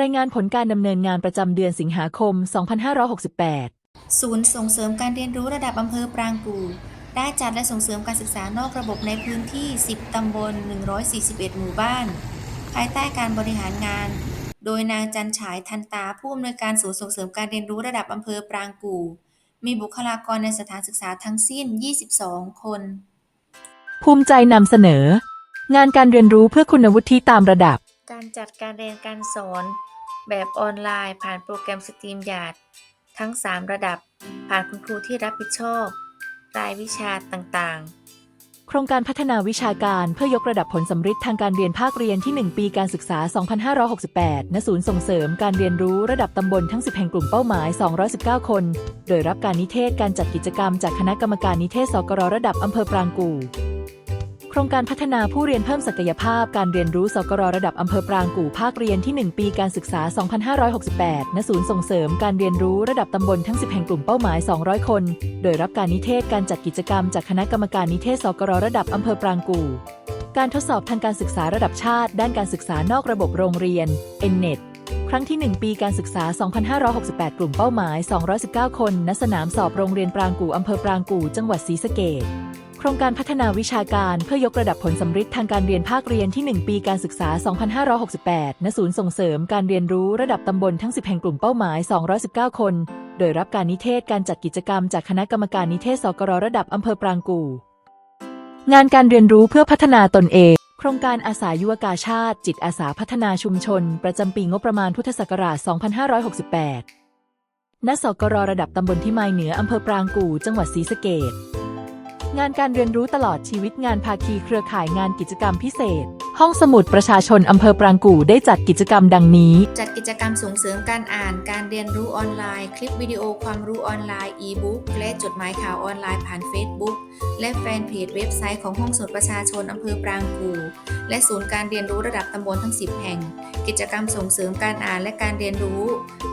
รายงานผลการดำเนินงานประจำเดือนสิงหาคม 2568 ศูนย์ส่งเสริมการเรียนรู้ระดับอำเภอปรางกู่ได้จัดและส่งเสริมการศึกษานอกระบบในพื้นที่ 10 ตำบล 141 หมู่บ้าน ภายใต้การบริหารงาน โดยนางจันฉายทันตาผู้อำนวยการศูนย์ส่งเสริมการเรียนรู้ระดับอำเภอปรางกู่ มีบุคลากรในสถานศึกษาทั้งสิ้น 22 คน ภูมิใจนำเสนอ งานการเรียนรู้เพื่อคุณวุฒิตามระดับ การจัดการเรียนการสอน แบบออนไลน์ผ่านโปรแกรมสตรีมยาดทั้ง 3 ระดับ ผ่านคุณครูที่รับผิดชอบ รายวิชาต่างๆ โครงการพัฒนาวิชาการเพื่อยกระดับผลสำฤทธิ์ทางการเรียนภาคเรียนที่ 1 ปีการศึกษา 2568 ณ ศูนย์ส่งเสริมการเรียนรู้ระดับตำบลทั้ง 10 แห่งกลุ่มเป้าหมาย 219 คน โดยรับการนิเทศการจัดกิจกรรมจากคณะกรรมการนิเทศสกรระดับอำเภอปรางกู่ รงการพัฒนาผู้เรียนเพิ่มศักยภาพการเรียนรู้สกรระดับอำเภอปรางกู่ภาคเรียนที่ 1 ปีการศึกษา 2568 ณ ศูนย์ส่งเสริมการเรียนรู้ระดับตำบลทั้ง 10 แห่งกลุ่มเป้าหมาย 200 คน โดยรับการนิเทศการจัดกิจกรรมจากคณะกรรมการนิเทศสกรระดับอำเภอปรางกู่ การทดสอบทางการศึกษาระดับชาติ ด้านการศึกษานอกระบบโรงเรียน ENNET ครั้งที่ 1 ปีการศึกษา 2568 กลุ่มเป้าหมาย 219 คน ณ สนามสอบโรงเรียนปรางกู่อำเภอปรางกู่ จังหวัดศรีสะเกษ โครงการพัฒนาวิชาการเพื่อยกระดับผลสำฤทธิ์ทางการเรียนภาคเรียนที่ 1 ปีการศึกษา 2568 ณ ศูนย์ส่งเสริมการเรียนรู้ระดับตำบลทั้ง 10 แห่งกลุ่มเป้าหมาย 219 คน โดยรับการนิเทศการจัดกิจกรรมจากคณะกรรมการนิเทศสกรระดับอำเภอปรางกู่ งานการเรียนรู้เพื่อพัฒนาตนเอง โครงการอาสายุวกาชาติ จิตอาสาพัฒนาชุมชน ประจำปีงบประมาณพุทธศักราช 2568 ณ สกรระดับตำบลที่ไมายเหนืออำเภอปรางกู่ จังหวัดศรีสะเกษ งานการเรียนรู้ตลอดชีวิตงานภาคีเครือข่ายงานกิจกรรมพิเศษ ห้องสมุดประชาชนอำเภอปรางกู่ได้จัดกิจกรรมดังนี้ จัดกิจกรรมส่งเสริมการอ่าน การเรียนรู้ออนไลน์ คลิปวิดีโอความรู้ออนไลน์อีบุ๊กและจดหมายข่าวออนไลน์ผ่าน Facebook และแฟนเพจเว็บไซต์ของห้องสมุดประชาชนอำเภอปรางกู่และศูนย์การเรียนรู้ระดับตำบลทั้ง 10 แห่ง กิจกรรมส่งเสริมการอ่านและการเรียนรู้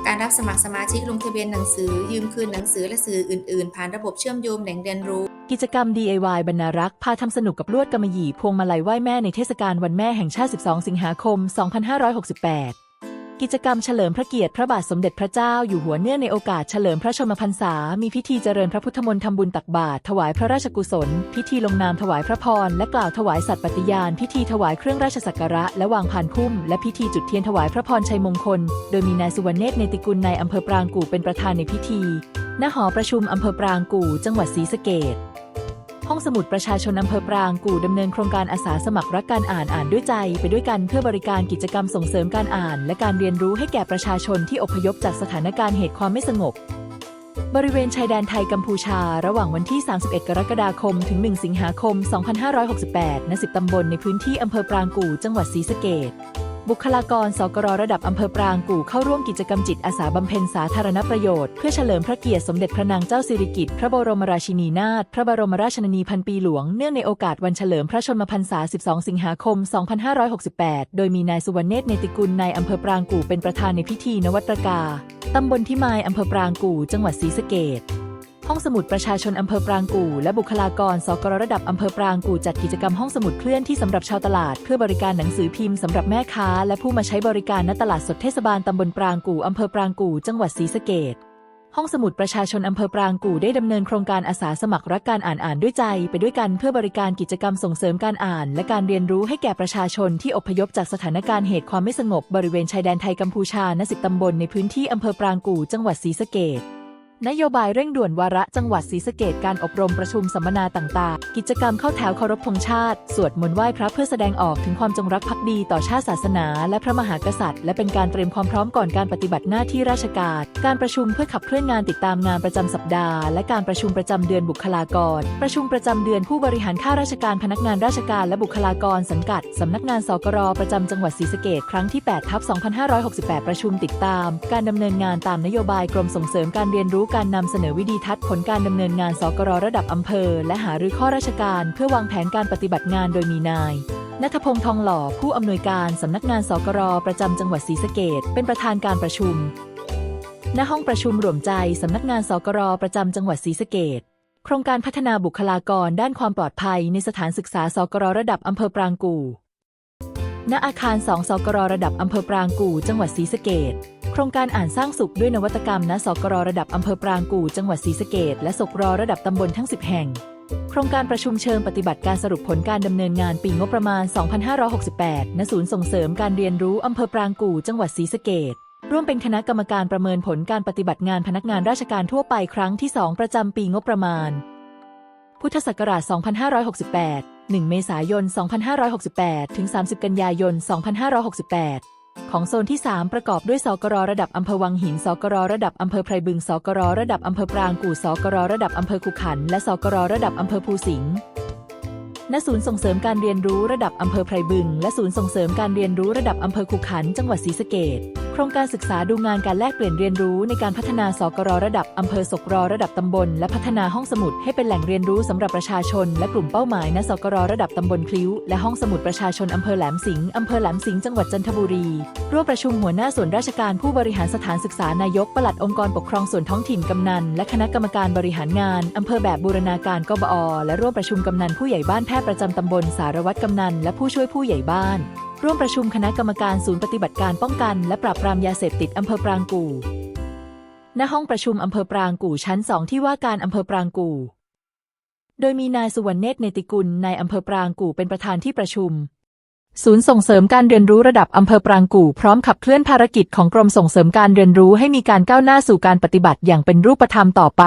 การรับสมัครสมาชิกลงทะเบียนหนังสือ ยืมคืนหนังสือและสื่ออื่น ๆ ผ่านระบบเชื่อมโยงแหล่งเรียนรู้ กิจกรรม DIY บรรณารักษ์พาทำสนุกกับลวดกำมะหยี่พวงมาลัยไหว้แม่ในเทศกาลวันแม่แห่งชาติ 12 สิงหาคม 2568 กิจกรรมเฉลิมพระเกียรติพระบาทสมเด็จพระเจ้าอยู่หัวเนื่องในโอกาสเฉลิมพระชนมพรรษา มีพิธีเจริญพระพุทธมนต์ทำบุญตักบาตรถวายพระราชกุศล พิธีลงนามถวายพระพร และกล่าวถวายสัตย์ปฏิญาณ พิธีถวายเครื่องราชสักการะ และวางพานพุ่ม และพิธีจุดเทียนถวายพระพรชัยมงคล โดยมีนายสุวรรณเนตรเนติกุลนายอำเภอปรางกู่เป็นประธานในพิธี ณ หอประชุมอำเภอปรางกู่ จังหวัดศรีสะเกษ ห้องสมุดประชาชนอำเภอปรางกู่ดำเนินโครงการอาสาสมัครรักการอ่านอ่านด้วยใจ ไปด้วยกันเพื่อบริการกิจกรรมส่งเสริมการอ่าน และการเรียนรู้ให้แก่ประชาชนที่อพยพจากสถานการณ์เหตุความไม่สงบบริเวณชายแดนไทยกัมพูชา ระหว่างวันที่ 31 กรกฎาคม ถึง 1 สิงหาคม 2568ณ10ตำบลในพื้นที่อำเภอปรางกู่ จังหวัดศรีสะเกษ บุคลากรสกรระดับอำเภอปรางกู่เข้าร่วมกิจกรรมจิตอาสาบำเพ็ญสาธารณประโยชน์ เพื่อเฉลิมพระเกียรติสมเด็จพระนางเจ้าสิริกิติ์พระบรมราชินีนาถพระบรมราชนนีพันปีหลวง เนื่องในโอกาสวันเฉลิมพระชนมพรรษา 12 สิงหาคม 2568 โดยมีนายสุวรรณเนตรเนติกุลนายอำเภอปรางกู่เป็นประธานในพิธีนวัตกาตำบลที่มายอำเภอปรางกู่ จังหวัดศรีสะเกษ ห้องสมุดประชาชนอำเภอปรางกู่และบุคลากรสกรระดับอำเภอปรางกู่จัดกิจกรรมห้องสมุดเคลื่อนที่สำหรับชาวตลาด เพื่อบริการหนังสือพิมพ์สำหรับแม่ค้า และผู้มาใช้บริการณตลาดสดเทศบาลตำบลปรางกู่อำเภอปรางกู่จังหวัดศรีสะเกษห้องสมุดประชาชนอำเภอปรางกู่ได้ดำเนินโครงการอาสาสมัครรักการอ่านอ่านด้วยใจ ไปด้วยกันเพื่อบริการกิจกรรมส่งเสริมการอ่าน และการเรียนรู้ให้แก่ประชาชนที่อพยพจากสถานการณ์เหตุความไม่สงบบริเวณชายแดนไทยกัมพูชาณสิบตำบลในพื้นที่อำเภอปรางกู่จังหวัดศรีสะเกษ นโยบายเร่งด่วนวาระจังหวัดศรีสะเกดการอบรมประชุมสัมมนาต่างๆ กิจกรรมเข้าแถวเคารพธงชาติ สวดมนต์ไหว้พระเพื่อแสดงออกถึงความจงรักภักดีต่อชาติศาสนา และพระมหากษัตริย์ และเป็นการเตรียมความพร้อมก่อนการปฏิบัติหน้าที่ราชการ การประชุมเพื่อขับเคลื่อนงานติดตามงานประจำสัปดาห์ และการประชุมประจำเดือนบุคลากร ประชุมประจำเดือนผู้บริหารข้าราชการพนักงานราชการและบุคลากรสังกัดสำนักงานสกรประจำจังหวัดศรีสะเกดครั้งที่8ทับ2568 ประชุมติดตาม การดำเนินงานตามนโยบายกรมส่งเสริมการเรียนรู้การนำเสนอวิดีทัศน์ผลการดำเนินงานสกรระดับอำเภอ และหารือข้อราชการเพื่อวางแผนการปฏิบัติงานโดยมีนายนัทพงษ์ทองหล่อผู้อำนวยการสำนักงานสกรประจำจังหวัดศรีสะเกดเป็นประธานการประชุม ณห้องประชุมรวมใจสำนักงานสกรประจำจังหวัดศรีสะเกดโครงการพัฒนาบุคลากรด้านความปลอดภัยในสถานศึกษาสกรระดับอำเภอปรางกู่ ณอาคาร2สกรระดับอำเภอปรางกู่จังหวัดศรีสะเกษโครงการอ่านสร้างสุขด้วยนวัตกรรมณสกรระดับอำเภอปรางกู่จังหวัดศรีสะเกษและสกรระดับตำบลทั้ง 10 แห่ง โครงการประชุมเชิงปฏิบัติการสรุปผลการดำเนินงานปีงบประมาณ 2568 ณ ศูนย์ส่งเสริมการเรียนรู้อำเภอปรางกู่จังหวัดศรีสะเกษร่วมเป็นคณะกรรมการประเมินผลการปฏิบัติงานพนักงานราชการทั่วไปครั้งที่ 2 ประจำปีงบประมาณ พุทธศักราช 2568 1 เมษายน 2568 ถึง 30 กันยายน 2568 ของโซนที่ 3 ประกอบด้วยสกรระดับอำเภอวังหิน สกรระดับอำเภอไพรบึง สกรระดับอำเภอปรางกู่ สกรระดับอำเภอขุขัน และสกรระดับอำเภอภูสิงห์ณศูนย์ส่งเสริมการเรียนรู้ระดับอำเภอไพรบึง และศูนย์ส่งเสริมการเรียนรู้ระดับอำเภอขุขัน จังหวัดศรีสะเกษ ครงการศึกษาดูงานการแลกเปลี่ยนเรียนรู้ในการพัฒนาสกรระดับอำเภอศกรระดับตำบล และพัฒนาห้องสมุดให้เป็นแหล่งเรียนรู้สำหรับประชาชน และกลุ่มเป้าหมายณสกรระดับตำบลคลิ้ว และห้องสมุดประชาชนอำเภอแหลมสิงห์อำเภอแหลมสิงห์จังหวัดจันทบุรี ร่วมประชุมหัวหน้าส่วนราชการผู้บริหารสถานศึกษานายกปลัดองค์กรปกครองส่วนท้องถิ่นกำนันและคณะกรรมการบริหารงานอำเภอแบบบูรณาการกบอและร่วมประชุมกำนันผู้ใหญ่บ้านแพทย์ประจำตำบลสารวัตรกำนันและผู้ช่วยผู้ใหญ่บ้าน ร่วมประชุมคณะกรรมการศูนย์ปฏิบัติการป้องกัน และปราบปรามยาเสพติดอำเภอปรางกู่ ณ ห้องประชุมอำเภอปรางกู่ชั้นสองที่ว่าการอำเภอปรางกู่ โดยมีนายสุวรรณเนตรเนติกุลนายอำเภอปรางกู่เป็นประธานที่ประชุม ศูนย์ส่งเสริมการเรียนรู้ระดับอำเภอปรางกู่พร้อมขับเคลื่อนภารกิจของกรมส่งเสริมการเรียนรู้ให้มีการก้าวหน้าสู่การปฏิบัติอย่างเป็นรูปธรรมต่อไป